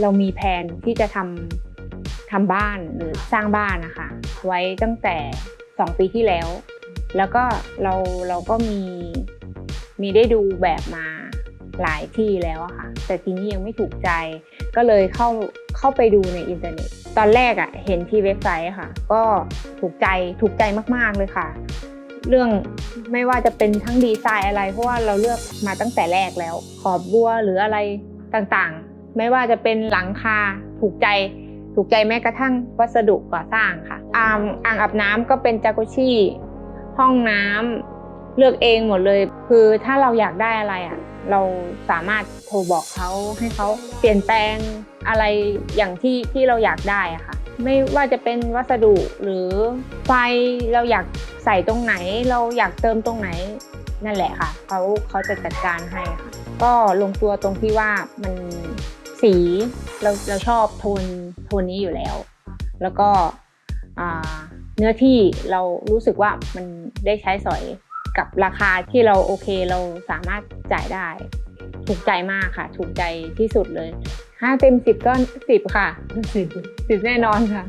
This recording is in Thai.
เรามีแผนที่จะทำทำบ้านหรือสร้างบ้านนะคะ ไว้ตั้งแต่ 2 ปีที่แล้ว แล้วก็เราเราก็มีมีได้ดูแบบมาหลายที่แล้วอะค่ะ แต่ทีนี้ยังไม่ถูกใจ ก็เลยเข้าเข้าไปดูในอินเทอร์เน็ต ตอนแรกอะเห็นที่เว็บไซต์ค่ะ ก็ถูกใจถูกใจมาก ๆเลยค่ะ เรื่องไม่ว่าจะเป็นทั้งดีไซน์อะไร เพราะว่าเราเลือกมาตั้งแต่แรกแล้ว ขอบบัวหรืออะไรต่างๆ ไม่ว่าจะเป็นหลังคาถูกใจถูกใจแม้กระทั่งวัสดุก่อสร้างค่ะอ่างอ่างอาบน้ำก็เป็นจากุชี่ ห้องน้ำเลือกเองหมดเลย คือถ้าเราอยากได้อะไรอะ เราสามารถโทรบอกเขาให้เขาเปลี่ยนแปลงอะไรอย่างที่ที่เราอยากได้อะค่ะ ไม่ว่าจะเป็นวัสดุหรือไฟเราอยากใส่ตรงไหน เราอยากเติมตรงไหนนั่นแหละค่ะเขาเขาจะจัดการให้ค่ะก็ลงตัวตรงที่ว่ามัน สีเราเราชอบโทนโทนนี้อยู่แล้ว แล้วก็เนื้อที่เรารู้สึกว่ามันได้ใช้สอยกับราคาที่เราโอเคเราสามารถจ่ายได้ ถูกใจมากค่ะ ถูกใจที่สุดเลยห้าเต็มสิบก็สิบค่ะสิบสิบแน่นอนค่ะ